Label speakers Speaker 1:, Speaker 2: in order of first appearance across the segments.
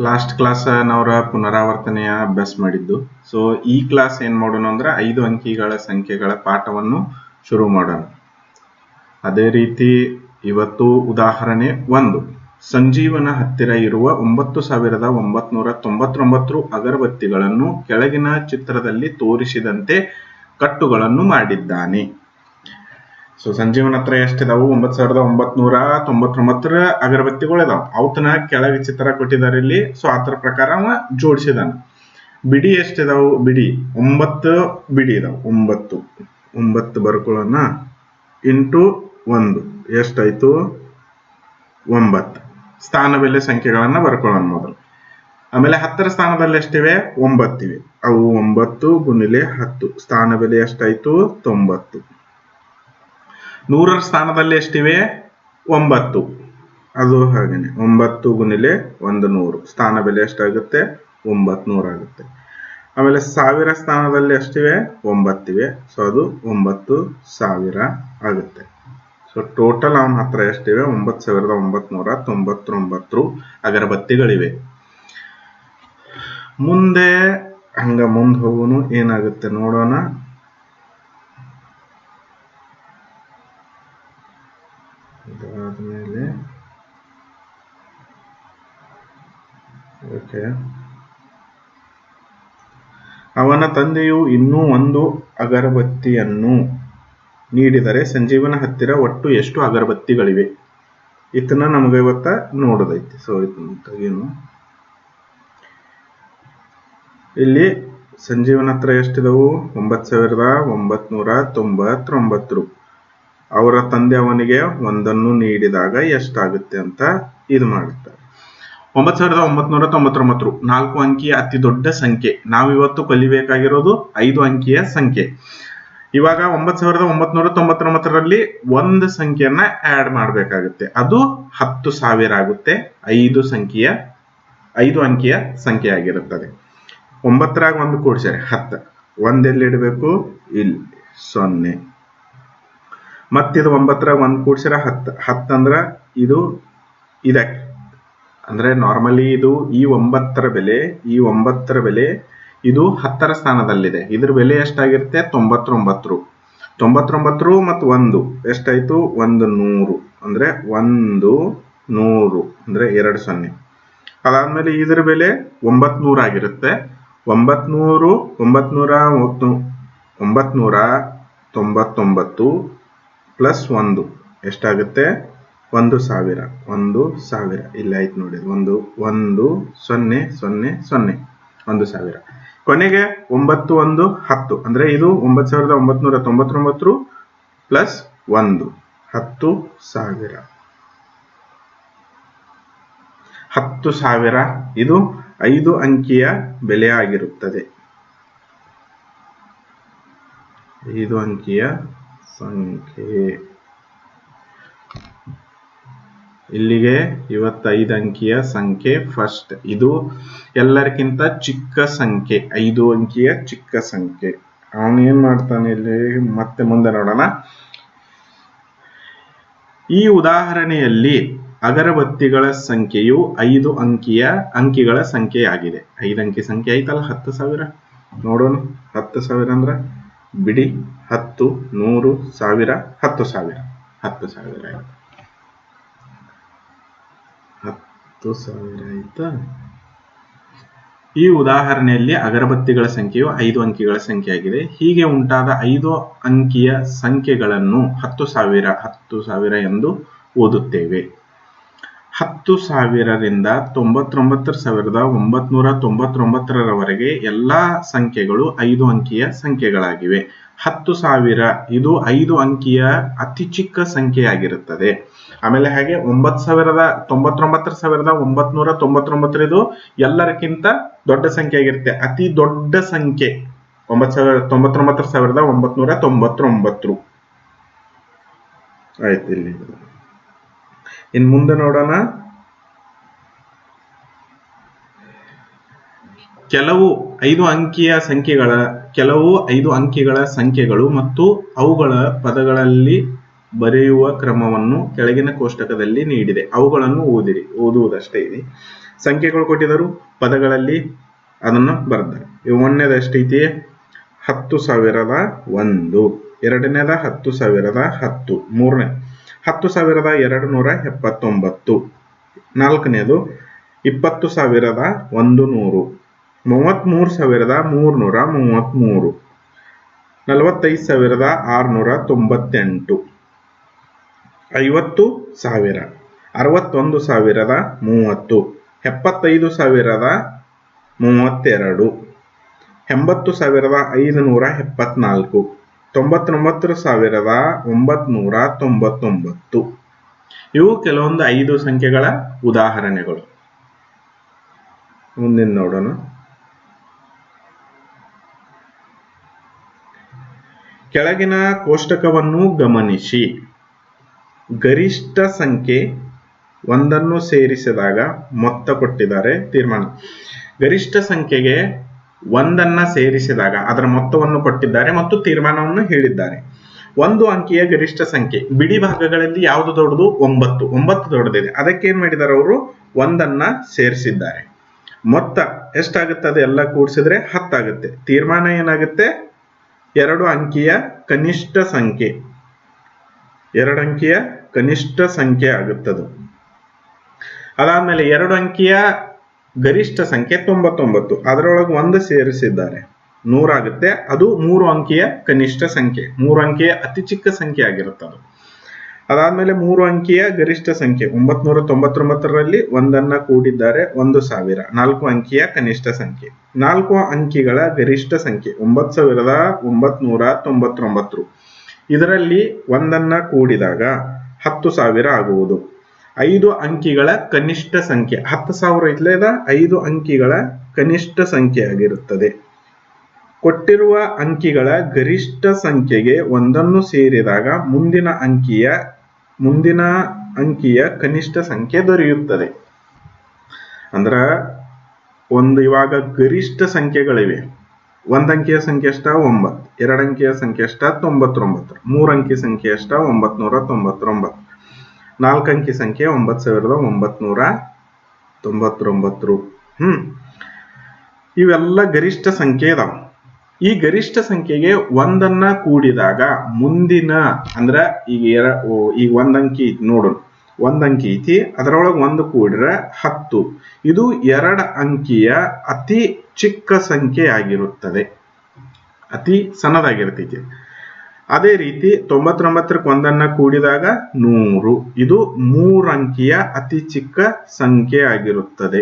Speaker 1: Last class ನವರ ಪುನರಾವರ್ತನೆಯ ಅಭ್ಯಾಸ ಮಾಡಿದ್ದು. ಸೊ ಈ ಕ್ಲಾಸ್ ಏನ್ ಮಾಡೋಣ ಅಂದ್ರೆ ಐದು ಅಂಕಿಗಳ ಸಂಖ್ಯೆಗಳ ಪಾಠವನ್ನು ಶುರು ಮಾಡೋಣ. ಅದೇ ರೀತಿ ಇವತ್ತು ಉದಾಹರಣೆ ಒಂದು. ಸಂಜೀವನ ಹತ್ತಿರ ಇರುವ ಒಂಬತ್ತು ಸಾವಿರದ ಒಂಬತ್ನೂರ ತೊಂಬತ್ತೊಂಬತ್ತು ಅಗರಬತ್ತಿಗಳನ್ನು ಕೆಳಗಿನ ಚಿತ್ರದಲ್ಲಿ ತೋರಿಸಿದಂತೆ ಕಟ್ಟುಗಳನ್ನು ಮಾಡಿದ್ದಾನೆ. ಸೊ ಸಂಜೀವನ ಹತ್ರ ಎಷ್ಟಿದಾವು? ಒಂಬತ್ ಸಾವಿರದ ಒಂಬತ್ನೂರ ತೊಂಬತ್ತೊಂಬತ್ತರ ಅಗರಬತ್ತಿಗಳು ಇದಾವೆ. ಅವತನ ಕೆಳಗೆ ಚಿತ್ರ ಕೊಟ್ಟಿದ್ದಾರೆ ಇಲ್ಲಿ. ಸೊ ಆತರ ಪ್ರಕಾರ ಅವ ಜೋಡಿಸಿದಾನ. ಬಿಡಿ ಎಷ್ಟಿದಾವು? ಬಿಡಿ. ಒಂಬತ್ತು ಬಿಡಿ ಇದಾವ. ಒಂಬತ್ತು. ಒಂಬತ್ತು ಬರ್ಕೊಳ್ಳೋಣ ಇಂಟು ಒಂದು. ಎಷ್ಟಾಯ್ತು? ಒಂಬತ್ತು. ಸ್ಥಾನ ಬೆಲೆ ಸಂಖ್ಯೆಗಳನ್ನ ಬರ್ಕೊಳ್ಳೋಣ ಮೊದಲು. ಆಮೇಲೆ ಹತ್ತರ ಸ್ಥಾನದಲ್ಲಿ ಎಷ್ಟಿವೆ? ಒಂಬತ್ತಿವೆ. ಅವು ಒಂಬತ್ತು ಗುಣಿಲೆ ಹತ್ತು. ಸ್ಥಾನ ಬೆಲೆ ಎಷ್ಟಾಯ್ತು? ತೊಂಬತ್ತು. ನೂರರ ಸ್ಥಾನದಲ್ಲಿ ಎಷ್ಟಿವೆ? ಒಂಬತ್ತು. ಅದು ಹಾಗೇನೆ. ಒಂಬತ್ತು ಗುಣಿಲೆ ಒಂದು ನೂರು. ಸ್ಥಾನ ಬೆಲೆ ಎಷ್ಟಾಗುತ್ತೆ? ಒಂಬತ್ತು ನೂರು ಆಗುತ್ತೆ. ಆಮೇಲೆ ಸಾವಿರ ಸ್ಥಾನದಲ್ಲಿ ಎಷ್ಟಿವೆ? ಒಂಬತ್ತಿವೆ. ಸೊ ಅದು ಒಂಬತ್ತು ಸಾವಿರ ಆಗುತ್ತೆ. ಸೊ ಟೋಟಲ್ ಅವನ ಹತ್ರ ಎಷ್ಟಿವೆ? ಒಂಬತ್ತು ಸಾವಿರದ ಒಂಬತ್ನೂರ ತೊಂಬತ್ತೊಂಬತ್ತು ಅಗರಬತ್ತಿಗಳಿವೆ. ಮುಂದೆ ಹಂಗ ಮುಂದೆ ಹೋಗೋನು ಏನಾಗುತ್ತೆ ನೋಡೋಣ. ಓಕೆ ಅವನ ತಂದೆಯು ಇನ್ನೂ ಒಂದು ಅಗರಬತ್ತಿಯನ್ನು ನೀಡಿದರೆ ಸಂಜೀವನ ಹತ್ತಿರ ಒಟ್ಟು ಎಷ್ಟು ಅಗರಬತ್ತಿಗಳಿವೆ? ಇದನ್ನ ನಮಗೆ ಇವತ್ತ ನೋಡೋದೈತಿ. ಸೊ ಇದನ್ನ ಇಲ್ಲಿ ಸಂಜೀವನ ಹತ್ರ ಎಷ್ಟಿದವು? ಒಂಬತ್ತು ಸಾವಿರದ ಒಂಬತ್ನೂರ ತೊಂಬತ್ತೊಂಬತ್ತು ಅವರ ತಂದೆ ಅವನಿಗೆ ಒಂದನ್ನು ನೀಡಿದಾಗ ಎಷ್ಟಾಗುತ್ತೆ ಅಂತ ಇದು ಮಾಡುತ್ತಾರೆ. ಒಂಬತ್ ಸಾವಿರದ ಒಂಬತ್ನೂರ ತೊಂಬತ್ತೊಂಬತ್ತು. ನಾಲ್ಕು ಅಂಕಿಯ ಅತಿ ದೊಡ್ಡ ಸಂಖ್ಯೆ. ನಾವು ಇವತ್ತು ಕಲಿಬೇಕಾಗಿರೋದು ಐದು ಅಂಕಿಯ ಸಂಖ್ಯೆ. ಇವಾಗ ಒಂಬತ್ ಸಾವಿರದ ಒಂಬತ್ನೂರ ತೊಂಬತ್ತೊಂಬತ್ತರಲ್ಲಿ ಒಂದು ಸಂಖ್ಯೆಯನ್ನ ಆಡ್ ಮಾಡಬೇಕಾಗುತ್ತೆ. ಅದು ಹತ್ತು ಸಾವಿರ ಆಗುತ್ತೆ. ಐದು ಸಂಖ್ಯೆಯ, ಐದು ಅಂಕಿಯ ಸಂಖ್ಯೆ ಆಗಿರುತ್ತದೆ. ಒಂಬತ್ತರಾಗ ಒಂದು ಕೂಡಿಸ್ಯಾರೆ ಹತ್ತು. ಒಂದೆಲ್ಲಿ ಇಡಬೇಕು? ಇಲ್ಲಿ. ಸೊನ್ನೆ. ಮತ್ತಿದು ಒಂಬತ್ತರಾಗ ಒಂದು ಕೂಡ್ಸ್ಯಾರ ಹತ್ತು. ಹತ್ತಂದ್ರ ಇದು ಇದಕ್ಕೆ. ಅಂದ್ರೆ ನಾರ್ಮಲಿ ಇದು ಈ ಒಂಬತ್ತರ ಬೆಲೆ, ಈ ಒಂಬತ್ತರ ಬೆಲೆ ಇದು ಹತ್ತರ ಸ್ಥಾನದಲ್ಲಿದೆ. ಇದ್ರ ಬೆಲೆ ಎಷ್ಟಾಗಿರುತ್ತೆ? ತೊಂಬತ್ತೊಂಬತ್ತು ತೊಂಬತ್ತೊಂಬತ್ತು ಮತ್ತು ಒಂದು. ಎಷ್ಟಾಯಿತು? ಒಂದು ನೂರು. ಅಂದ್ರೆ ಒಂದು ನೂರು. ಅಂದ್ರೆ ಎರಡು ಸೊನ್ನೆ. ಅದಾದ್ಮೇಲೆ ಇದ್ರ ಬೆಲೆ ಒಂಬತ್ನೂರ ಆಗಿರುತ್ತೆ. ಒಂಬತ್ನೂರು ಒಂಬತ್ನೂರ ಒಂಬತ್ನೂರ ತೊಂಬತ್ತೊಂಬತ್ತು ಪ್ಲಸ್ ಒಂದು. ಎಷ್ಟಾಗುತ್ತೆ? ಒಂದು ಸಾವಿರ ಒಂದು ಸಾವಿರ. ಇಲ್ಲ ಆಯ್ತು ನೋಡಿ ಒಂದು ಒಂದು, ಸೊನ್ನೆ ಸೊನ್ನೆ ಸೊನ್ನೆ. ಒಂದು ಸಾವಿರ. ಕೊನೆಗೆ ಒಂಬತ್ತು, ಒಂದು, ಹತ್ತು. ಅಂದ್ರೆ ಇದು ಒಂಬತ್ತು ಸಾವಿರದ ಒಂಬತ್ತುನೂರ ತೊಂಬತ್ತೊಂಬತ್ತು ಪ್ಲಸ್ ಒಂದು. ಹತ್ತು ಸಾವಿರ. ಹತ್ತು ಸಾವಿರ, ಇದು ಐದು ಅಂಕಿಯ ಬೆಲೆ ಆಗಿರುತ್ತದೆ. ಐದು ಅಂಕಿಯ ಸಂಖ್ಯೆ. ಇಲ್ಲಿಗೆ ಇವತ್ತೈದು ಅಂಕಿಯ ಸಂಖ್ಯೆ ಫಸ್ಟ್ ಇದು ಎಲ್ಲರಿಗಿಂತ ಚಿಕ್ಕ ಸಂಖ್ಯೆ, ಐದು ಅಂಕಿಯ ಚಿಕ್ಕ ಸಂಖ್ಯೆ. ಅವನೇನ್ ಮಾಡ್ತಾನೆ ಇಲ್ಲಿ? ಮತ್ತೆ ಮುಂದೆ ನೋಡೋಣ. ಈ ಉದಾಹರಣೆಯಲ್ಲಿ ಅಗರಬತ್ತಿಗಳ ಸಂಖ್ಯೆಯು ಐದು ಅಂಕಿಯ ಅಂಕಿಗಳ ಸಂಖ್ಯೆಯಾಗಿದೆ. ಐದು ಅಂಕಿ ಸಂಖ್ಯೆ ಆಯ್ತಲ್ಲ ಹತ್ತು ಸಾವಿರ? ನೋಡೋಣ, ಹತ್ತು ಸಾವಿರ ಅಂದ್ರೆ? ಬಿಡಿ, ಹತ್ತು, ನೂರು, ಸಾವಿರ, ಹತ್ತು ಸಾವಿರ. ಹತ್ತು ಸಾವಿರ ಆಯ್ತು. ಹತ್ತು ಸಾವಿರ ಆಯ್ತಾ? ಈ ಉದಾಹರಣೆಯಲ್ಲಿ ಅಗರಬತ್ತಿಗಳ ಸಂಖ್ಯೆಯು ಐದು ಅಂಕಿಗಳ ಸಂಖ್ಯೆಯಾಗಿದೆ. ಹೀಗೆ ಉಂಟಾದ ಐದು ಅಂಕಿಯ ಸಂಖ್ಯೆಗಳನ್ನು ಹತ್ತು ಸಾವಿರ ಹತ್ತು ಸಾವಿರ ಎಂದು ಓದುತ್ತೇವೆ. ಹತ್ತು ಸಾವಿರದಿಂದ ತೊಂಬತ್ತೊಂಬತ್ತರ ಸಾವಿರದ ಒಂಬತ್ನೂರ ತೊಂಬತ್ತೊಂಬತ್ತರವರೆಗೆ ಎಲ್ಲಾ ಸಂಖ್ಯೆಗಳು ಐದು ಅಂಕಿಯ ಸಂಖ್ಯೆಗಳಾಗಿವೆ. ಹತ್ತು ಸಾವಿರ ಇದು ಐದು ಅಂಕಿಯ ಅತಿ ಚಿಕ್ಕ ಸಂಖ್ಯೆಯಾಗಿರುತ್ತದೆ. ಆಮೇಲೆ ಹಾಗೆ ಒಂಬತ್ ಸಾವಿರದ ತೊಂಬತ್ತೊಂಬತ್ತರ ಸಾವಿರದ ಒಂಬತ್ನೂರ ತೊಂಬತ್ತೊಂಬತ್ತರ ಇದು ಎಲ್ಲರಿಗಿಂತ ದೊಡ್ಡ ಸಂಖ್ಯೆ ಆಗಿರುತ್ತೆ. ಅತಿ ದೊಡ್ಡ ಸಂಖ್ಯೆ ಒಂಬತ್ ಸಾವಿರ, ತೊಂಬತ್ತೊಂಬತ್ತರ ಸಾವಿರದ ಒಂಬತ್ನೂರ ತೊಂಬತ್ತೊಂಬತ್ತು. ಆಯ್ತು ಇಲ್ಲಿ. ಇನ್ ಮುಂದೆ ನೋಡೋಣ. ಕೆಲವು ಐದು ಅಂಕಿಯ ಸಂಖ್ಯೆಗಳ, ಕೆಲವು ಐದು ಅಂಕಿಗಳ ಸಂಖ್ಯೆಗಳು ಮತ್ತು ಅವುಗಳ ಪದಗಳಲ್ಲಿ ಬರೆಯುವ ಕ್ರಮವನ್ನು ಕೆಳಗಿನ ಕೋಷ್ಟಕದಲ್ಲಿ ನೀಡಿದೆ. ಅವುಗಳನ್ನು ಓದಿರಿ, ಓದುವುದಷ್ಟೇ ಇದೆ. ಸಂಖ್ಯೆಗಳು ಕೊಟ್ಟಿದ್ದರು, ಪದಗಳಲ್ಲಿ ಅದನ್ನು ಇವು ಒಂದನೇದು ಎಷ್ಟೈತಿ ಹತ್ತು ಸಾವಿರದ ಒಂದು ಎರಡನೇದ ಹತ್ತು ಸಾವಿರದ ಹತ್ತು, ಮೂರನೇ, ಹತ್ತು ಸಾವಿರದ ಎರಡು ನೂರ ಎಪ್ಪತ್ತೊಂಬತ್ತು ನಾಲ್ಕನೇದು ಇಪ್ಪತ್ತು ಸಾವಿರದ ಒಂದು ನೂರು ಮೂವತ್ತ್ಮೂರು ಸಾವಿರದ ಮೂರುನೂರ ಮೂವತ್ತ್ಮೂರು ನಲವತ್ತೈದು ಸಾವಿರದ ಆರುನೂರ ತೊಂಬತ್ತೆಂಟು. ಐವತ್ತು ಸಾವಿರ, ಅರವತ್ತೊಂದು ಸಾವಿರದ ಮೂವತ್ತು, ಎಪ್ಪತ್ತೈದು ಸಾವಿರದ ಮೂವತ್ತೆರಡು, ಎಂಬತ್ತು ಸಾವಿರದ ಐದುನೂರ ಎಪ್ಪತ್ನಾಲ್ಕು, ತೊಂಬತ್ತೊಂಬತ್ತು ಸಾವಿರದ ಒಂಬತ್ನೂರ ತೊಂಬತ್ತೊಂಬತ್ತು. ಇವು ಕೆಲವೊಂದು ಐದು ಸಂಖ್ಯೆಗಳ ಉದಾಹರಣೆಗಳು. ಮುಂದಿನ ನೋಡೋಣ. ಕೆಳಗಿನ ಕೋಷ್ಟಕವನ್ನು ಗಮನಿಸಿ. ಗರಿಷ್ಠ ಸಂಖ್ಯೆ ಒಂದನ್ನು ಸೇರಿಸಿದಾಗ ಮೊತ್ತ ಕೊಟ್ಟಿದ್ದಾರೆ ತೀರ್ಮಾನ. ಗರಿಷ್ಠ ಸಂಖ್ಯೆಗೆ ಒಂದನ್ನ ಸೇರಿಸಿದಾಗ ಅದರ ಮೊತ್ತವನ್ನು ಕೊಟ್ಟಿದ್ದಾರೆ ಮತ್ತು ತೀರ್ಮಾನವನ್ನು ಹೇಳಿದ್ದಾರೆ. ಒಂದು ಅಂಕಿಯ ಗರಿಷ್ಠ ಸಂಖ್ಯೆ. ಬಿಡಿ ಭಾಗಗಳಲ್ಲಿ ಯಾವುದು ದೊಡ್ಡದು? ಒಂಬತ್ತು. ಒಂಬತ್ತು ದೊಡ್ಡದಿದೆ. ಅದಕ್ಕೆ ಏನ್ ಮಾಡಿದ್ದಾರೆ ಅವರು? ಒಂದನ್ನ ಸೇರಿಸಿದ್ದಾರೆ. ಮೊತ್ತ ಎಷ್ಟಾಗುತ್ತೆ? ಅದೆಲ್ಲ ಕೂಡಿಸಿದ್ರೆ ಹತ್ತಾಗುತ್ತೆ. ತೀರ್ಮಾನ ಏನಾಗುತ್ತೆ? ಎರಡು ಅಂಕಿಯ ಕನಿಷ್ಠ ಸಂಖ್ಯೆ. ಎರಡು ಅಂಕಿಯ ಕನಿಷ್ಠ ಸಂಖ್ಯೆ ಆಗುತ್ತದು. ಅದಾದ್ಮೇಲೆ ಎರಡು ಅಂಕಿಯ ಗರಿಷ್ಠ ಸಂಖ್ಯೆ ತೊಂಬತ್ತೊಂಬತ್ತು. ಅದರೊಳಗೆ ಒಂದು ಸೇರಿಸಿದ್ದಾರೆ. ನೂರಾಗುತ್ತೆ ಅದು ಮೂರು ಅಂಕಿಯ ಕನಿಷ್ಠ ಸಂಖ್ಯೆ. ಮೂರು ಅಂಕಿಯ ಅತಿ ಚಿಕ್ಕ ಸಂಖ್ಯೆ ಆಗಿರುತ್ತದೆ. ಅದು ಅದಾದ್ಮೇಲೆ ಮೂರು ಅಂಕಿಯ ಗರಿಷ್ಠ ಸಂಖ್ಯೆ. ಒಂಬತ್ನೂರ ತೊಂಬತ್ತೊಂಬತ್ತರಲ್ಲಿ ಒಂದನ್ನ ಕೂಡಿದ್ದಾರೆ. ಒಂದು ಸಾವಿರ. ನಾಲ್ಕು ಅಂಕಿಯ ಕನಿಷ್ಠ ಸಂಖ್ಯೆ. ನಾಲ್ಕು ಅಂಕಿಗಳ ಗರಿಷ್ಠ ಸಂಖ್ಯೆ. ಒಂಬತ್ತು ಸಾವಿರದ ಒಂಬತ್ನೂರ ತೊಂಬತ್ತೊಂಬತ್ತು. ಇದರಲ್ಲಿ ಒಂದನ್ನ ಕೂಡಿದಾಗ ಹತ್ತು ಸಾವಿರ ಆಗುವುದು. ಐದು ಅಂಕಿಗಳ ಕನಿಷ್ಠ ಸಂಖ್ಯೆ. ಹತ್ತು ಸಾವಿರ ಇಲ್ಲದ ಐದು ಅಂಕಿಗಳ ಕನಿಷ್ಠ ಸಂಖ್ಯೆ ಆಗಿರುತ್ತದೆ. ಕೊಟ್ಟಿರುವ ಅಂಕಿಗಳ ಗರಿಷ್ಠ ಸಂಖ್ಯೆಗೆ ಒಂದನ್ನು ಸೇರಿದಾಗ ಮುಂದಿನ ಅಂಕಿಯ ಮುಂದಿನ ಅಂಕಿಯ ಕನಿಷ್ಠ ಸಂಖ್ಯೆ ದೊರೆಯುತ್ತದೆ. ಅಂದ್ರ, ಒಂದು ಇವಾಗ ಗರಿಷ್ಠ ಸಂಖ್ಯೆಗಳಿವೆ. ಒಂದ್ ಅಂಕಿಯ ಸಂಖ್ಯೆ ಅಷ್ಟ ಒಂಬತ್ತು, ಎರಡಂಕಿಯ ಸಂಖ್ಯೆ ಅಷ್ಟ ತೊಂಬತ್ತೊಂಬತ್ತು, ಮೂರಂಕಿ ಸಂಖ್ಯೆ ಅಷ್ಟ ಒಂಬತ್ನೂರ ತೊಂಬತ್ತೊಂಬತ್ತು, ನಾಲ್ಕಂಕಿ ಸಂಖ್ಯೆ ಒಂಬತ್ತು ಸಾವಿರದ ಒಂಬತ್ನೂರ ತೊಂಬತ್ತೊಂಬತ್ತು. ಹ್ಮ್. ಇವೆಲ್ಲ ಗರಿಷ್ಠ ಸಂಖ್ಯೆ ಇದಾವ. ಈ ಗರಿಷ್ಠ ಸಂಖ್ಯೆಗೆ ಒಂದನ್ನ ಕೂಡಿದಾಗ ಮುಂದಿನ, ಅಂದ್ರ ಈಗ ಎರ ಈಗ ಒಂದಂಕಿ ಅಂಕಿ ಐತಿ ನೋಡು ಒಂದ್ ಅಂಕಿ ಐತಿ, ಅದರೊಳಗೆ ಒಂದು ಕೂಡ್ರೆ ಹತ್ತು. ಇದು ಎರಡು ಅಂಕಿಯ ಅತಿ ಚಿಕ್ಕ ಸಂಖ್ಯೆ ಆಗಿರುತ್ತದೆ ಅತಿ ಸಣ್ಣದಾಗಿರ್ತೈತಿ. ಅದೇ ರೀತಿ ತೊಂಬತ್ತೊಂಬತ್ತರಕ್ಕೆ ಒಂದನ್ನ ಕೂಡಿದಾಗ ನೂರು. ಇದು ಮೂರು ಅಂಕಿಯ ಅತಿ ಚಿಕ್ಕ ಸಂಖ್ಯೆ ಆಗಿರುತ್ತದೆ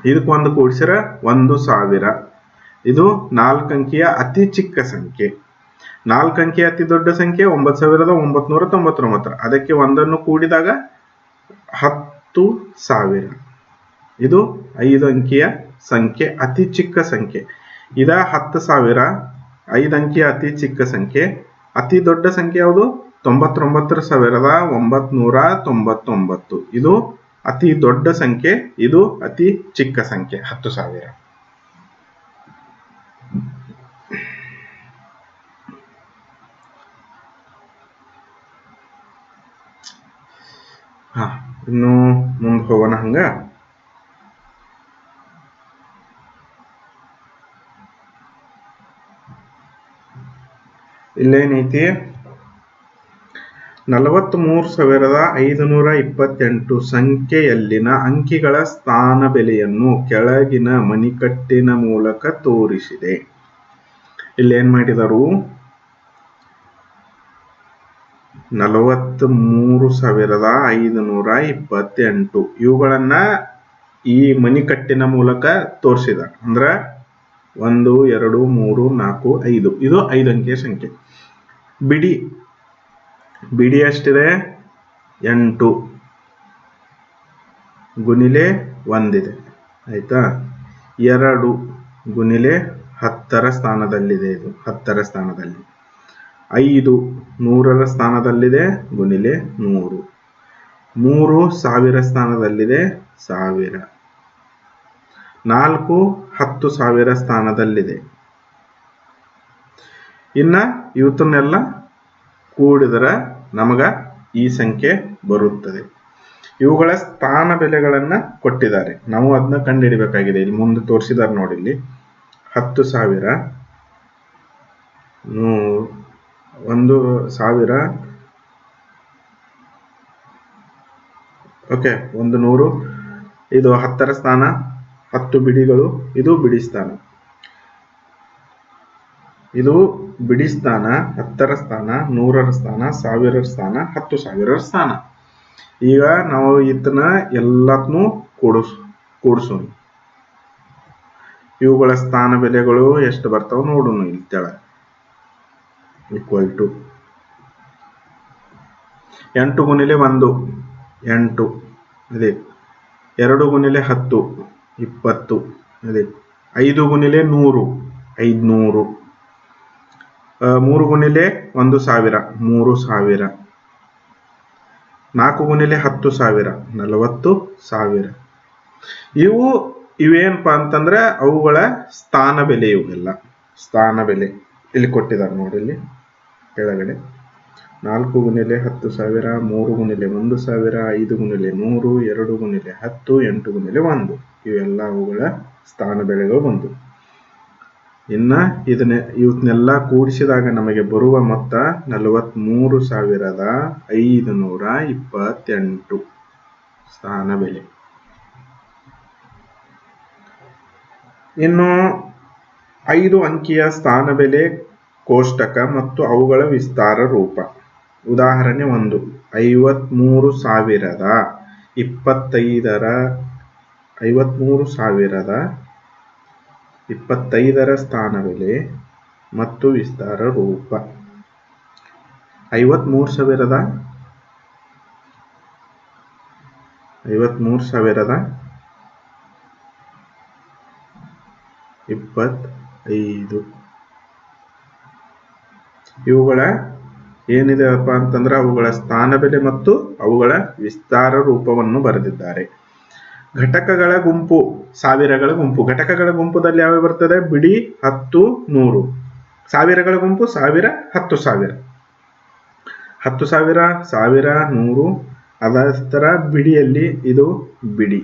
Speaker 1: ಇದಕ್ಕೊಂದು ಕೂಡಿಸಿರ ಒಂದು ಸಾವಿರ. ಇದು ನಾಲ್ಕು ಅಂಕಿಯ ಅತಿ ಚಿಕ್ಕ ಸಂಖ್ಯೆ. ನಾಲ್ಕು ಅಂಕಿಯ ಅತಿ ದೊಡ್ಡ ಸಂಖ್ಯೆ ಒಂಬತ್ತು ಸಾವಿರದ ಒಂಬತ್ನೂರ ತೊಂಬತ್ತೊಂಬತ್ತರ. ಅದಕ್ಕೆ ಒಂದನ್ನು ಕೂಡಿದಾಗ ಹತ್ತು ಸಾವಿರ. ಇದು ಐದು ಅಂಕಿಯ ಸಂಖ್ಯೆ, ಅತಿ ಚಿಕ್ಕ ಸಂಖ್ಯೆ. ಇದ ಹತ್ತು ಸಾವಿರ, ಐದು ಅಂಕಿಯ ಅತಿ ಚಿಕ್ಕ ಸಂಖ್ಯೆ. ಅತಿ ದೊಡ್ಡ ಸಂಖ್ಯೆ ಯಾವುದು? ತೊಂಬತ್ತೊಂಬತ್ತರ ಸಾವಿರದ ಒಂಬತ್ನೂರ ತೊಂಬತ್ತೊಂಬತ್ತು. ಇದು ಅತಿ ದೊಡ್ಡ ಸಂಖ್ಯೆ, ಇದು ಅತಿ ಚಿಕ್ಕ ಸಂಖ್ಯೆ, ಹತ್ತು ಸಾವಿರ. ಹಾ, ಇನ್ನು ಮುಂದೆ ಹೋಗೋಣ ಹಂಗ. ಇಲ್ಲೇನೈತಿ? ನಲವತ್ತ್ಮೂರು ಸಾವಿರದ ಐದುನೂರ ಇಪ್ಪತ್ತೆಂಟು ಸಂಖ್ಯೆಯಲ್ಲಿನ ಅಂಕಿಗಳ ಸ್ಥಾನ ಬೆಲೆಯನ್ನು ಕೆಳಗಿನ ಮಣಿಕಟ್ಟಿನ ಮೂಲಕ ತೋರಿಸಿದೆ. ಇಲ್ಲೇನು ಮಾಡಿದರು? ನಲವತ್ತ್ ಮೂರು ಸಾವಿರದ ಐದುನೂರ ಇಪ್ಪತ್ತೆಂಟು. ಇವುಗಳನ್ನ ಈ ಮಣಿಕಟ್ಟಿನ ಮೂಲಕ ತೋರಿಸಿದ. ಅಂದ್ರ ಒಂದು, ಎರಡು, ಮೂರು, ನಾಲ್ಕು, ಐದು. ಇದು ಐದು ಅಂಕಿಯ ಸಂಖ್ಯೆ. ಬಿಡಿ. ಬಿಡಿ ಎಷ್ಟಿದೆ? ಎಂಟು. ಗುಣಿಲೆ ಒಂದಿದೆ. ಆಯ್ತಾ? ಎರಡು ಗುಣಿಲೆ ಹತ್ತರ ಸ್ಥಾನದಲ್ಲಿದೆ ಇದು. ಹತ್ತರ ಸ್ಥಾನದಲ್ಲಿ. ಐದು ನೂರರ ಸ್ಥಾನದಲ್ಲಿದೆ, ಗುಣಿಲೆ ನೂರು. ಮೂರು ಸಾವಿರ ಸ್ಥಾನದಲ್ಲಿದೆ, ಸಾವಿರ. ನಾಲ್ಕು ಹತ್ತು ಸಾವಿರ ಸ್ಥಾನದಲ್ಲಿದೆ. ಇನ್ನ ಇವತ್ತನ್ನೆಲ್ಲ ಕೂಡಿದರೆ ನಮಗ ಈ ಸಂಖ್ಯೆ ಬರುತ್ತದೆ. ಇವುಗಳ ಸ್ಥಾನ ಬೆಲೆಗಳನ್ನ ಕೊಟ್ಟಿದ್ದಾರೆ. ನಾವು ಅದನ್ನ ಕಂಡುಹಿಡಿಬೇಕಾಗಿದೆ. ಇಲ್ಲಿ ಮುಂದೆ ತೋರಿಸಿದಾರೆ ನೋಡಿ ಇಲ್ಲಿ. ಹತ್ತು ಸಾವಿರ ಒಂದು ಸಾವಿರ, ಓಕೆ, ಒಂದು ನೂರು, ಇದು ಹತ್ತರ ಸ್ಥಾನ. ಹತ್ತು ಬಿಡಿಗಳು, ಇದು ಬಿಡಿಸ್ತಾನ. ಇದು ಬಿಡಿ ಸ್ಥಾನ ಹತ್ತರ ಸ್ಥಾನ, ನೂರರ ಸ್ಥಾನ ಸಾವಿರರ ಸ್ಥಾನ, ಹತ್ತು ಸಾವಿರರ ಸ್ಥಾನ. ಈಗ ನಾವು ಇದನ್ನ ಎಲ್ಲತ್ನು ಕೂಡಿಸ್, ಕೂಡಿಸೋಣ. ಇವುಗಳ ಸ್ಥಾನ ಬೆಲೆಗಳು ಎಷ್ಟು ಬರ್ತಾವ ನೋಡೋಣ ಇಲ್ಲಿ ತೆಳ. ಈಕ್ವಲ್ ಟು ಎಂಟು ಗುಣಿಲೆ ಒಂದು, ಎಂಟು ಇದೆ ಎರಡು ಗುಣಿಲೆ ಹತ್ತು. ಇಪ್ಪತ್ತು. ಅದೇ, ಐದು ಗುಣಿಲೆ ನೂರು, ಐದುನೂರು. ಮೂರು ಗುಣಿಲೆ ಒಂದು ಸಾವಿರ, ಮೂರು ಸಾವಿರ. ನಾಲ್ಕು ಗುಣಿಲೆ ಹತ್ತು ಸಾವಿರ, ನಲವತ್ತು ಸಾವಿರ. ಇವು ಇವೇನಪ್ಪ ಅಂತಂದ್ರೆ ಅವುಗಳ ಸ್ಥಾನ ಬೆಲೆ ಇವೆಲ್ಲ ಸ್ಥಾನ ಬೆಲೆ ಇಲ್ಲಿ ಕೊಟ್ಟಿದ್ದಾರೆ ನೋಡಿ ಇಲ್ಲಿ ಕೆಳಗಡೆ. ನಾಲ್ಕು ಗುಣಿಲೆ ಹತ್ತು ಸಾವಿರ, ಮೂರು ಗುಣಿಲೆ ಒಂದು ಸಾವಿರ, ಐದು ಗುಣಿಲೆ ನೂರು ಎರಡು ಗುಣಿಲೆ ಹತ್ತು, ಎಂಟು ಗುಣಿಲೆ ಒಂದು. ಇವೆಲ್ಲ ಅವುಗಳ ಸ್ಥಾನ ಬೆಲೆಗಳು ಒಂದು ಇನ್ನ ಇದನ್ನ ಇವನ್ನೆಲ್ಲ ಕೂಡಿಸಿದಾಗ ನಮಗೆ ಬರುವ ಮೊತ್ತ ನಲವತ್ಮೂರು ಸಾವಿರದ ಐದು ನೂರ ಇಪ್ಪತ್ತೆಂಟು ಸ್ಥಾನ ಬೆಲೆ. ಇನ್ನು ಐದು ಅಂಕಿಯ ಸ್ಥಾನ ಬೆಲೆ ಕೋಷ್ಟಕ ಮತ್ತು ಅವುಗಳ ವಿಸ್ತಾರ ರೂಪ. ಉದಾಹರಣೆ ಒಂದು. ಐವತ್ಮೂರು ಸಾವಿರದ ಇಪ್ಪತ್ತೈದರ, ಐವತ್ಮೂರು ಸಾವಿರದ ಇಪ್ಪತ್ತೈದರ ಸ್ಥಾನ ಬೆಲೆ ಮತ್ತು ವಿಸ್ತಾರ ರೂಪ. ಐವತ್ಮೂರು ಸಾವಿರದ ಐವತ್ಮೂರು ಸಾವಿರದ ಇಪ್ಪತ್ತೈದು. ಇವುಗಳ ಏನಿದೆಪ್ಪ ಅಂತಂದ್ರೆ ಅವುಗಳ ಸ್ಥಾನ ಬೆಲೆ ಮತ್ತು ಅವುಗಳ ವಿಸ್ತಾರ ರೂಪವನ್ನು ಬರೆದಿದ್ದಾರೆ. ಘಟಕಗಳ ಗುಂಪು, ಸಾವಿರಗಳ ಗುಂಪು. ಘಟಕಗಳ ಗುಂಪುದಲ್ಲಿ ಯಾವ ಬರ್ತದೆ? ಬಿಡಿ, ಹತ್ತು, ನೂರು. ಸಾವಿರಗಳ ಗುಂಪು, ಸಾವಿರ, ಹತ್ತು ಸಾವಿರ. ಹತ್ತು ಸಾವಿರ ಸಾವಿರ, ನೂರು. ಅದರ ಬಿಡಿಯಲ್ಲಿ ಇದು ಬಿಡಿ.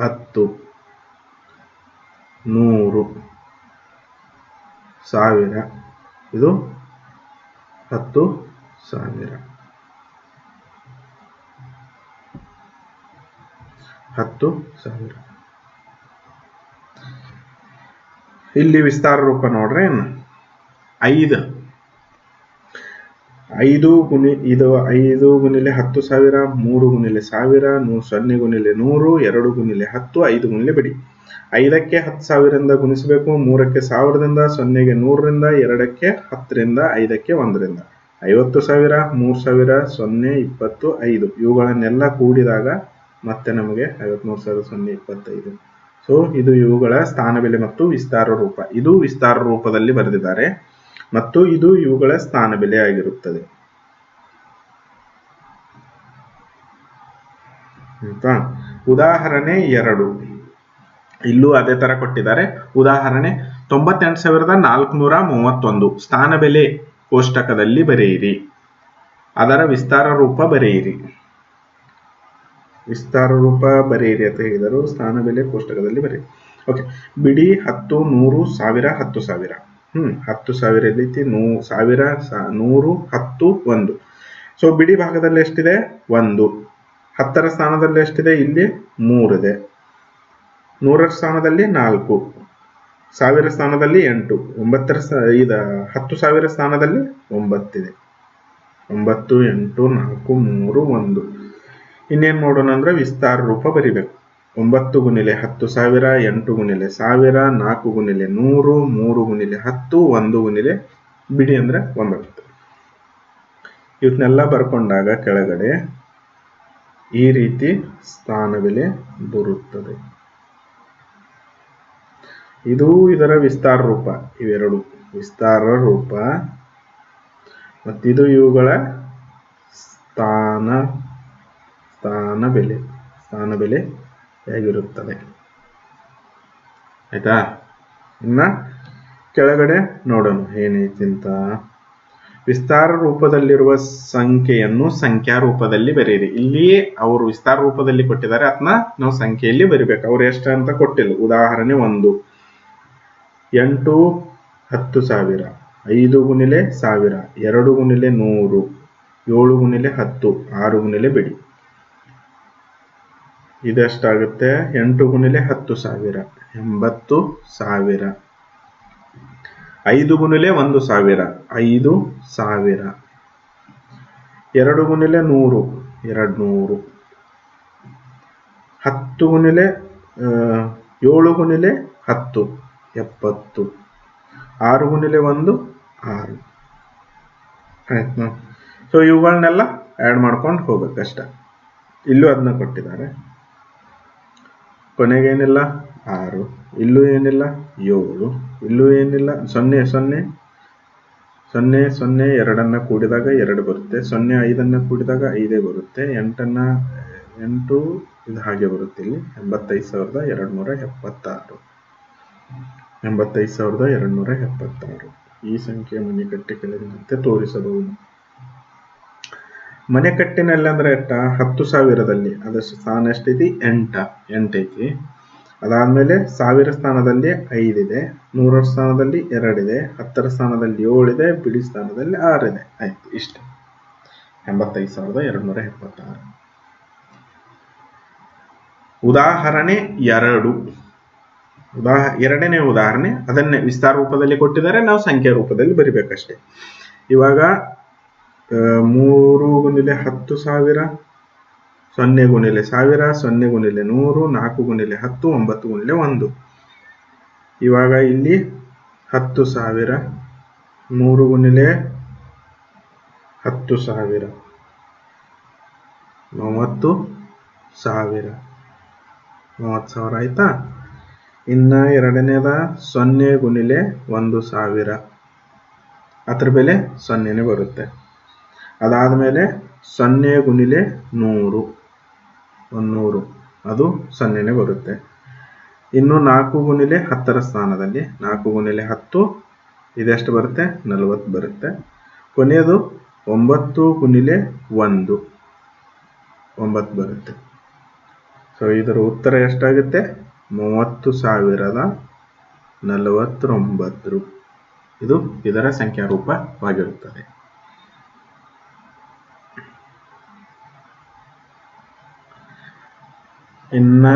Speaker 1: ಹತ್ತು, ನೂರು, ಸಾವಿರ. ಇದು ಹತ್ತು ಸಾವಿರ. ಹತ್ತು ಸಾವಿರ. ಇಲ್ಲಿ ವಿಸ್ತಾರ ರೂಪ ನೋಡ್ರಿ ಐದು. ಐದು ಗುಣಿ, ಇದು ಐದು ಗುಣಿಲೆ ಹತ್ತು ಸಾವಿರ, ಮೂರು ಗುಣಿಲೆ ಸಾವಿರ, ನೂ ಸೊನ್ನೆ ಗುಣಿಲೆ ನೂರು, ಎರಡು ಗುಣಿಲೆ ಹತ್ತು, ಐದು ಗುಣಿಲೆ ಬಿಡಿ. ಐದಕ್ಕೆ ಹತ್ತು ಸಾವಿರದಿಂದ ಗುಣಿಸಬೇಕು, ಮೂರಕ್ಕೆ ಸಾವಿರದಿಂದ, ಸೊನ್ನೆಗೆ ನೂರರಿಂದ, ಎರಡಕ್ಕೆ ಹತ್ತರಿಂದ, ಐದಕ್ಕೆ ಒಂದರಿಂದ. ಐವತ್ತು ಸಾವಿರ, ಮೂರು ಸಾವಿರ, ಸೊನ್ನೆ, ಇಪ್ಪತ್ತು, ಐದು. ಇವುಗಳನ್ನೆಲ್ಲ ಕೂಡಿದಾಗ ಮತ್ತೆ ನಮಗೆ ಐವತ್ಮೂರು ಸಾವಿರ, ಸೊನ್ನೆ, ಇಪ್ಪತ್ತೈದು. ಸೊ ಇದು ಇವುಗಳ ಸ್ಥಾನ ಬೆಲೆ ಮತ್ತು ವಿಸ್ತಾರ ರೂಪ. ಇದು ವಿಸ್ತಾರ ರೂಪದಲ್ಲಿ ಬರೆದಿದ್ದಾರೆ ಮತ್ತು ಇದು ಇವುಗಳ ಸ್ಥಾನ ಬೆಲೆ ಆಗಿರುತ್ತದೆ. ಆಯ್ತಾ? ಉದಾಹರಣೆ ಎರಡು. ಇಲ್ಲೂ ಅದೇ ತರ ಕೊಟ್ಟಿದ್ದಾರೆ. ಉದಾಹರಣೆ, ತೊಂಬತ್ತೆಂಟು ಸಾವಿರದ ನಾಲ್ಕುನೂರ ಮೂವತ್ತೊಂದು. ಸ್ಥಾನ ಬೆಲೆ ಕೋಷ್ಟಕದಲ್ಲಿ ಬರೆಯಿರಿ. ಅದರ ವಿಸ್ತಾರ ರೂಪ ಬರೆಯಿರಿ. ವಿಸ್ತಾರ ರೂಪ ಬರೆಯಿರಿ ಅಂತ ಹೇಳಿದರು. ಸ್ಥಾನ ಬೆಲೆ ಕೋಷ್ಟಕದಲ್ಲಿ ಬರೆಯಿರಿ. ಓಕೆ. ಬಿಡಿ ಹತ್ತು, ನೂರು, ಸಾವಿರ, ಹತ್ತು ಸಾವಿರ. ಹ್ಮ್, ಹತ್ತು ಸಾವಿರ ರೀತಿ ನೂ, ಸಾವಿರ ನೂರು, ಹತ್ತು, ಒಂದು. ಸೊ ಬಿಡಿ ಭಾಗದಲ್ಲಿ ಎಷ್ಟಿದೆ? ಒಂದು. ಹತ್ತರ ಸ್ಥಾನದಲ್ಲಿ ಎಷ್ಟಿದೆ? ಇಲ್ಲಿ ಮೂರಿದೆ. ನೂರರ ಸ್ಥಾನದಲ್ಲಿ ನಾಲ್ಕು, ಸಾವಿರ ಸ್ಥಾನದಲ್ಲಿ ಎಂಟು, ಒಂಬತ್ತರ ಇದ ಹತ್ತು ಸಾವಿರ ಸ್ಥಾನದಲ್ಲಿ ಒಂಬತ್ತಿದೆ. ಒಂಬತ್ತು, ಎಂಟು, ನಾಲ್ಕು, ಮೂರು, ಒಂದು. ಇನ್ನೇನ್ ನೋಡೋಣ ಅಂದ್ರೆ ವಿಸ್ತಾರ ರೂಪ ಬರಿಬೇಕು. ಒಂಬತ್ತು ಗುಣಿಲೆ ಹತ್ತು ಸಾವಿರ, ಎಂಟು ಗುಣಿಲೆ ಸಾವಿರ, ನಾಲ್ಕು ಗುಣಿಲೆ ನೂರು, ಮೂರು ಗುಣಿಲೆ ಹತ್ತು, ಒಂದು ಗುಣಿಲೆ ಬಿಡಿ ಅಂದ್ರೆ ಒಂಬತ್ತು. ಇವನ್ನೆಲ್ಲ ಬರ್ಕೊಂಡಾಗ ಕೆಳಗಡೆ ಈ ರೀತಿ ಸ್ಥಾನ ಬೆಲೆ ಬರುತ್ತದೆ. ಇದು ಇದರ ವಿಸ್ತಾರ ರೂಪ, ಇವೆರಡು. ವಿಸ್ತಾರ ರೂಪ. ಮತ್ತಿದು ಇವುಗಳ ಸ್ಥಾನ ಸ್ಥಾನ ಬೆಲೆ ಸ್ಥಾನ ಬೆಲೆ ಹೇಗಿರುತ್ತದೆ. ಆಯ್ತಾ? ಇನ್ನ ಕೆಳಗಡೆ ನೋಡೋಣ ಏನೈತಿ ಅಂತ ವಿಸ್ತಾರ ರೂಪದಲ್ಲಿರುವ ಸಂಖ್ಯೆಯನ್ನು ಸಂಖ್ಯಾ ರೂಪದಲ್ಲಿ ಬರೆಯಿರಿ. ಇಲ್ಲಿ ಅವರು ವಿಸ್ತಾರ ರೂಪದಲ್ಲಿ ಕೊಟ್ಟಿದ್ದಾರೆ ಅದನ್ನ ನಾವು ಸಂಖ್ಯೆಯಲ್ಲಿ ಬರಿಬೇಕು. ಅವ್ರು ಎಷ್ಟು ಅಂತ ಕೊಟ್ಟಿಲ್ಲ. ಉದಾಹರಣೆ ಒಂದು. ಎಂಟು ಹತ್ತು ಸಾವಿರ, ಐದು ಗುಣಿಲೆ ಸಾವಿರ, ಎರಡು ಗುಣಿಲೆ ನೂರು, ಏಳು ಗುಣಿಲೆ ಹತ್ತು, ಆರು ಗುಣಿಲೆ ಬಿಡಿ. ಇದೆಷ್ಟಾಗುತ್ತೆ? ಎಂಟು ಗುಣಿಲೆ ಹತ್ತು ಸಾವಿರ, ಎಂಬತ್ತು ಸಾವಿರ. ಐದು ಗುಣಿಲೆ ಒಂದು ಸಾವಿರ, ಐದು ಸಾವಿರ. ಎರಡು ಗುಣಿಲೆ ನೂರು, ಎರಡು ನೂರು. ಹತ್ತು ಗುಣಿಲೆ ಏಳು ಗುಣಿಲೆ ಹತ್ತು. ಎಪ್ಪತ್ತು. ಆರು ಗುಣಿಲೆ ಒಂದು, ಆರು. ಆಯ್ತು ಸೊ ಇವುಗಳನ್ನೆಲ್ಲ ಆ್ಯಡ್ ಮಾಡ್ಕೊಂಡು ಹೋಗ್ಬೇಕಷ್ಟ. ಇಲ್ಲೂ ಅದನ್ನ ಕೊಟ್ಟಿದ್ದಾರೆ. ಕೊನೆಗೇನಿಲ್ಲ ಆರು. ಇಲ್ಲೂ ಏನಿಲ್ಲ? ಏಳು. ಇಲ್ಲೂ ಏನಿಲ್ಲ? ಸೊನ್ನೆ ಸೊನ್ನೆ. ಸೊನ್ನೆ ಸೊನ್ನೆ, ಎರಡನ್ನು ಕೂಡಿದಾಗ ಎರಡು ಬರುತ್ತೆ. ಸೊನ್ನೆ, ಐದನ್ನು ಕೂಡಿದಾಗ ಐದೇ ಬರುತ್ತೆ. ಎಂಟನ್ನು, ಎಂಟು, ಇದು ಹಾಗೆ ಬರುತ್ತೆ ಇಲ್ಲಿ. ಎಂಬತ್ತೈದು ಸಾವಿರದ ಎರಡು ನೂರ ಎಪ್ಪತ್ತಾರು. ಎಂಬತ್ತೈದು ಸಾವಿರದ ಎರಡುನೂರ ಎಪ್ಪತ್ತಾರು. ಈ ಸಂಖ್ಯೆ ಮನೆ ಕೆಳಗಿನಂತೆ ತೋರಿಸಬಹುದು. ಮನೆ ಕಟ್ಟಿನಲ್ಲಿ ಅಂದ್ರೆ ಎಟ್ಟ ಹತ್ತು ಸಾವಿರದಲ್ಲಿ. ಅದಷ್ಟು ಸ್ಥಾನ ಎಷ್ಟೈತಿ ಎಂಟ. ಎಂಟೈತಿ ಅದಾದ್ಮೇಲೆ ಸಾವಿರ ಸ್ಥಾನದಲ್ಲಿ ಐದಿದೆ. ನೂರರ ಸ್ಥಾನದಲ್ಲಿ ಎರಡಿದೆ. ಹತ್ತರ ಸ್ಥಾನದಲ್ಲಿ ಏಳಿದೆ. ಬಿಡಿ ಸ್ಥಾನದಲ್ಲಿ ಆರಿದೆ. ಆಯ್ತು, ಇಷ್ಟ. ಎಂಬತ್ತೈದು ಸಾವಿರದ ಎರಡುನೂರ ಎಪ್ಪತ್ತಾರು. ಉದಾಹರಣೆ ಎರಡು. ಉದಾ, ಎರಡನೇ ಉದಾಹರಣೆ, ಅದನ್ನೇ ವಿಸ್ತಾರ ರೂಪದಲ್ಲಿ ಕೊಟ್ಟಿದ್ದಾರೆ, ನಾವು ಸಂಖ್ಯಾ ರೂಪದಲ್ಲಿ ಬರಿಬೇಕಷ್ಟೇ. ಇವಾಗ ಮೂರು ಗುಣಿಲೆ ಹತ್ತು ಸಾವಿರ, ಸೊನ್ನೆ ಗುಣಿಲೆ ಸಾವಿರ, ಸೊನ್ನೆ ಗುಣಿಲೆ ನೂರು, ನಾಲ್ಕು ಗುಣಿಲೆ ಹತ್ತು, ಒಂಬತ್ತು ಗುಣಿಲೆ ಒಂದು. ಇವಾಗ ಇಲ್ಲಿ ಹತ್ತು ಸಾವಿರ, ಮೂರು ಗುಣಿಲೆ ಹತ್ತು ಸಾವಿರ ಮೂವತ್ತು ಸಾವಿರ. ಮೂವತ್ತು ಸಾವಿರ ಆಯ್ತಾ? ಇನ್ನ ಎರಡನೇದ ಸೊನ್ನೆ ಗುಣಿಲೆ ಒಂದು ಸಾವಿರ. ಅದ್ರ ಬೆಲೆ ಸೊನ್ನೆನೇ ಬರುತ್ತೆ. ಅದಾದ ಮೇಲೆ ಸೊನ್ನೆ ಗುಣಿಲೆ ನೂರು. ಒಂದು ನೂರು. ಅದು ಸೊನ್ನೆನೇ ಬರುತ್ತೆ. ಇನ್ನು ನಾಲ್ಕು ಗುಣಿಲೆ ಹತ್ತರ ಸ್ಥಾನದಲ್ಲಿ. ನಾಲ್ಕು ಗುಣಿಲೆ ಹತ್ತು, ಇದೆಷ್ಟು ಬರುತ್ತೆ? ನಲವತ್ತು ಬರುತ್ತೆ. ಕೊನೆಯದು ಒಂಬತ್ತು ಗುಣಿಲೆ ಒಂದು. ಒಂಬತ್ತು ಬರುತ್ತೆ. ಸೊ ಇದರ ಉತ್ತರ ಎಷ್ಟಾಗುತ್ತೆ? ಮೂವತ್ತು ಸಾವಿರದ ನಲವತ್ತೊಂಬತ್ತು. ಇದು ಇದರ ಸಂಖ್ಯಾ ರೂಪವಾಗಿರುತ್ತದೆ ಇನ್ನ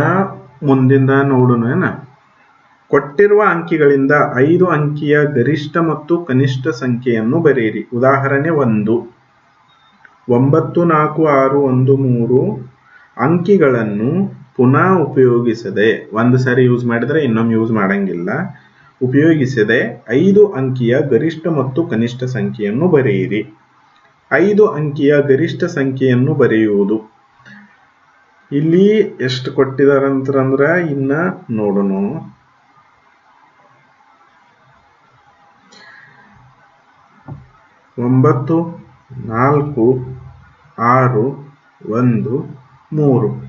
Speaker 1: ಮುಂದಿಂದ ನೋಡೋಣ ಕೊಟ್ಟಿರುವ ಅಂಕಿಗಳಿಂದ ಐದು ಅಂಕಿಯ ಗರಿಷ್ಠ ಮತ್ತು ಕನಿಷ್ಠ ಸಂಖ್ಯೆಯನ್ನು ಬರೆಯಿರಿ. ಉದಾಹರಣೆ ಒಂದು. ಒಂಬತ್ತು, ನಾಲ್ಕು, ಆರು, ಒಂದು, ಮೂರು ಅಂಕಿಗಳನ್ನು ಪುನಃ ಉಪಯೋಗಿಸದೆ ಒಂದು ಸಾರಿ ಯೂಸ್ ಮಾಡಿದ್ರೆ ಇನ್ನೊಮ್ಮೆ ಯೂಸ್ ಮಾಡಂಗಿಲ್ಲ. ಉಪಯೋಗಿಸದೆ ಐದು ಅಂಕಿಯ ಗರಿಷ್ಠ ಮತ್ತು ಕನಿಷ್ಠ ಸಂಖ್ಯೆಯನ್ನು ಬರೆಯಿರಿ. ಐದು ಅಂಕಿಯ ಗರಿಷ್ಠ ಸಂಖ್ಯೆಯನ್ನು ಬರೆಯುವುದು. ಇಲ್ಲಿ ಎಷ್ಟು ಕೊಟ್ಟಿದಾರಂತಂದ್ರ ಇನ್ನ ನೋಡೋಣ. ಒಂಬತ್ತು, ನಾಲ್ಕು, ಆರು, ಒಂದು, ಮೂರು.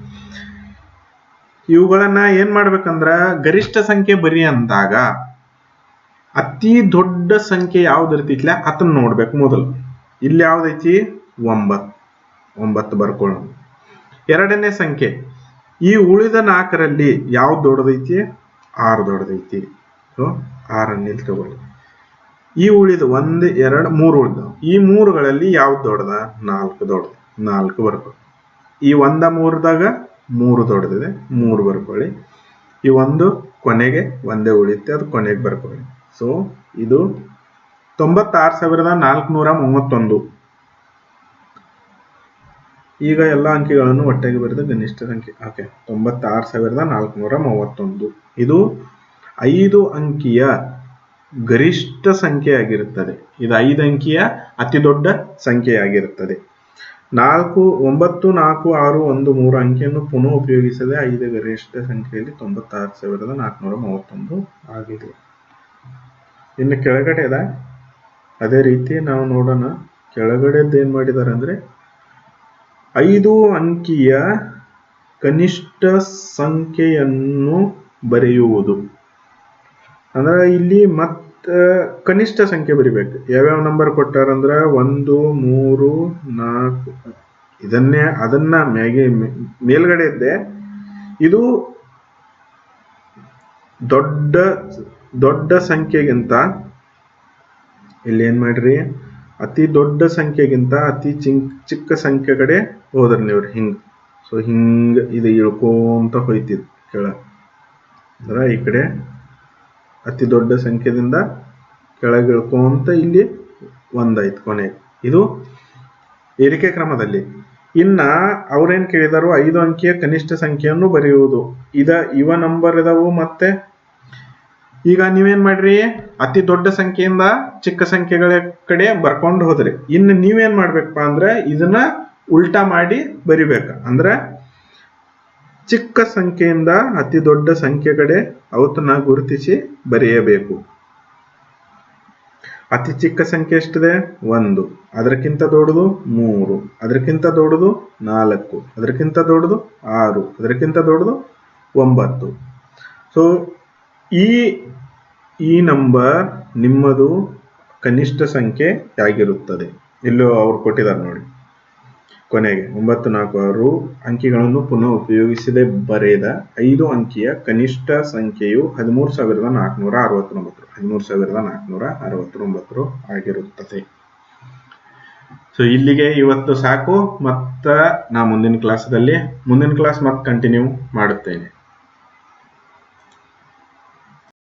Speaker 1: ಇವುಗಳನ್ನ ಏನ್ ಮಾಡ್ಬೇಕಂದ್ರ ಗರಿಷ್ಠ ಸಂಖ್ಯೆ ಬರಿ ಅಂದಾಗ ಅತಿ ದೊಡ್ಡ ಸಂಖ್ಯೆ ಯಾವ್ದು ಇರ್ತೈತಿಲ್ಲ ಅದನ್ನ ನೋಡ್ಬೇಕು ಮೊದಲು. ಇಲ್ಲಿ ಯಾವ್ದೈತಿ ಒಂಬತ್ತು ಒಂಬತ್ತು ಬರ್ಕೊಳ್ಳ ಎರಡನೇ ಸಂಖ್ಯೆ. ಈ ಉಳಿದ ನಾಲ್ಕರಲ್ಲಿ ಯಾವ್ದು ದೊಡ್ಡದೈತಿ? ಆರು ದೊಡ್ಡದೈತಿ. ಆರನ್ನ ಇಲ್ಲಿ ತಗೊಳ್ಳಿ. ಈ ಉಳಿದ ಒಂದು, ಎರಡು, ಮೂರು ಉಳಿದವು ಈ ಮೂರುಗಳಲ್ಲಿ ಯಾವ್ದು ದೊಡ್ಡದ? ನಾಲ್ಕು ದೊಡ್ಡದು. ನಾಲ್ಕು ಬರ್ಕೊಳ್ಳಿ ಈ ಒಂದ ಮೂರದಾಗ ಮೂರು ದೊಡ್ಡದಿದೆ, ಮೂರು ಬರ್ಕೊಳ್ಳಿ. ಈ ಒಂದು ಕೊನೆಗೆ ಒಂದೇ ಉಳಿಯುತ್ತೆ, ಅದು ಕೊನೆಗೆ ಬರ್ಕೊಳ್ಳಿ. ಸೊ ಇದು ತೊಂಬತ್ತಾರು ಸಾವಿರದ ನಾಲ್ಕುನೂರ ಮೂವತ್ತೊಂದು. ಈಗ ಎಲ್ಲ ಅಂಕಿಗಳನ್ನು ಒಟ್ಟಾಗಿ ಬರೆದ ಗನಿಷ್ಠ ಸಂಖ್ಯೆ ಓಕೆ ತೊಂಬತ್ತಾರು ಸಾವಿರದ ನಾಲ್ಕುನೂರ ಮೂವತ್ತೊಂದು. ಇದು ಐದು ಅಂಕಿಯ ಗರಿಷ್ಠ ಸಂಖ್ಯೆಯಾಗಿರುತ್ತದೆ. ಇದು ಐದು ಅಂಕಿಯ ಅತಿ ದೊಡ್ಡ ಸಂಖ್ಯೆಯಾಗಿರುತ್ತದೆ. ನಾಲ್ಕು, ಒಂಬತ್ತು, ನಾಲ್ಕು, ಆರು, ಒಂದು, ಮೂರು ಅಂಕಿಯನ್ನು ಪುನಃ ಉಪಯೋಗಿಸದೆ ಐದು ಗರಿಷ್ಠ ಸಂಖ್ಯೆಯಲ್ಲಿ ತೊಂಬತ್ತಾರು ಸಾವಿರದ ನಾಲ್ಕುನೂರ ಮೂವತ್ತೊಂದು ಆಗಿದೆ. ಇನ್ನು ಕೆಳಗಡೆ ಅದ ಅದೇ ರೀತಿ ನಾವು ನೋಡೋಣ. ಕೆಳಗಡೆದ್ದು ಏನು ಮಾಡಿದ್ದಾರೆ ಅಂದ್ರೆ ಐದು ಅಂಕಿಯ ಕನಿಷ್ಠ ಸಂಖ್ಯೆಯನ್ನು ಬರೆಯುವುದು. ಅಂದ್ರೆ ಇಲ್ಲಿ ಮತ್ ಕನಿಷ್ಠ ಸಂಖ್ಯೆ ಬರಿಬೇಕು. ಯಾವ್ಯಾವ ನಂಬರ್ ಕೊಟ್ಟಾರಂದ್ರೆ ಒಂದು, ಮೂರು, ನಾಲ್ಕು. ಇದನ್ನೇ, ಅದನ್ನ ಮ್ಯಾಗೆ ಮೇಲ್ಗಡೆ ಇದ್ದೆ. ಇದು ದೊಡ್ಡ ದೊಡ್ಡ ಸಂಖ್ಯೆಗಿಂತ, ಇಲ್ಲಿ ಏನ್ ಮಾಡ್ರಿ? ಅತಿ ದೊಡ್ಡ ಸಂಖ್ಯೆಗಿಂತ ಅತಿ ಚಿಂಕ್, ಚಿಕ್ಕ ಸಂಖ್ಯೆ ಕಡೆ ಹೋದ್ರಿ ನೀವು ಹಿಂಗ್. ಸೊ ಹಿಂಗ ಇದು ಇಳ್ಕೊಂತ ಹೋಯ್ತಿದ್ ಕೆಳ. ಅಂದ್ರ ಈ ಕಡೆ ಅತಿ ದೊಡ್ಡ ಸಂಖ್ಯೆದಿಂದ ಕೆಳಗೆ ಇಳ್ಕೊಂತ ಇಲ್ಲಿ ಒಂದಾಯ್ತು ಕೊನೆ. ಇದು ಏರಿಕೆ ಕ್ರಮದಲ್ಲಿ. ಇನ್ನ ಅವ್ರೇನ್ ಕೇಳಿದಾರು ಐದು ಅಂಕಿಯ ಕನಿಷ್ಠ ಸಂಖ್ಯೆಯನ್ನು ಬರೆಯುವುದು. ಇದ, ಇವ ನಂಬರ್ ಇದಾವು ಮತ್ತೆ? ಈಗ ನೀವೇನ್ ಮಾಡ್ರಿ? ಅತಿ ದೊಡ್ಡ ಸಂಖ್ಯೆಯಿಂದ ಚಿಕ್ಕ ಸಂಖ್ಯೆಗಳ ಕಡೆ ಬರ್ಕೊಂಡು ಹೋದ್ರಿ. ಇನ್ನು ನೀವೇನ್ ಮಾಡ್ಬೇಕಪ್ಪ ಅಂದ್ರೆ ಇದನ್ನ ಉಲ್ಟಾ ಮಾಡಿ ಬರಿಬೇಕ. ಅಂದ್ರೆ ಚಿಕ್ಕ ಸಂಖ್ಯೆಯಿಂದ ಅತಿ ದೊಡ್ಡ ಸಂಖ್ಯೆ ಕಡೆ ಅವತ್ತನ್ನ ಗುರುತಿಸಿ ಬರೆಯಬೇಕು. ಅತಿ ಚಿಕ್ಕ ಸಂಖ್ಯೆ ಎಷ್ಟಿದೆ? ಒಂದು. ಅದಕ್ಕಿಂತ ದೊಡ್ಡದು ಮೂರು. ಅದಕ್ಕಿಂತ ದೊಡ್ಡದು ನಾಲ್ಕು. ಅದಕ್ಕಿಂತ ದೊಡ್ಡದು ಆರು. ಅದಕ್ಕಿಂತ ದೊಡ್ಡದು ಒಂಬತ್ತು. ಸೊ ಈ ಈ ನಂಬರ್ ನಿಮ್ಮದು ಕನಿಷ್ಠ ಸಂಖ್ಯೆ ಆಗಿರುತ್ತದೆ ಇಲ್ಲೂ ಅವ್ರು ಕೊಟ್ಟಿದ್ದಾರೆ ನೋಡಿ. ಕೊನೆಗೆ ಒಂಬತ್ತು ನಾಲ್ಕು ಆರು ಅಂಕಿಗಳನ್ನು ಪುನಃ ಉಪಯೋಗಿಸದೆ ಬರೆದ ಐದು ಅಂಕಿಯ ಕನಿಷ್ಠ ಸಂಖ್ಯೆಯು ಹದಿಮೂರು ಸಾವಿರದ ನಾಲ್ಕುನೂರ ಅರವತ್ತೊಂಬತ್ತು, ಹದಿಮೂರು ಸಾವಿರದ ನಾಲ್ಕುನೂರ ಅರವತ್ತೊಂಬತ್ತು ಆಗಿರುತ್ತದೆ. ಸೊ ಇಲ್ಲಿಗೆ ಇವತ್ತು ಸಾಕು. ಮತ್ತ ನಾ ಮುಂದಿನ ಕ್ಲಾಸ್ದಲ್ಲಿ ಮುಂದಿನ ಕ್ಲಾಸ್ ಮತ್ತೆ ಕಂಟಿನ್ಯೂ ಮಾಡುತ್ತೇನೆ.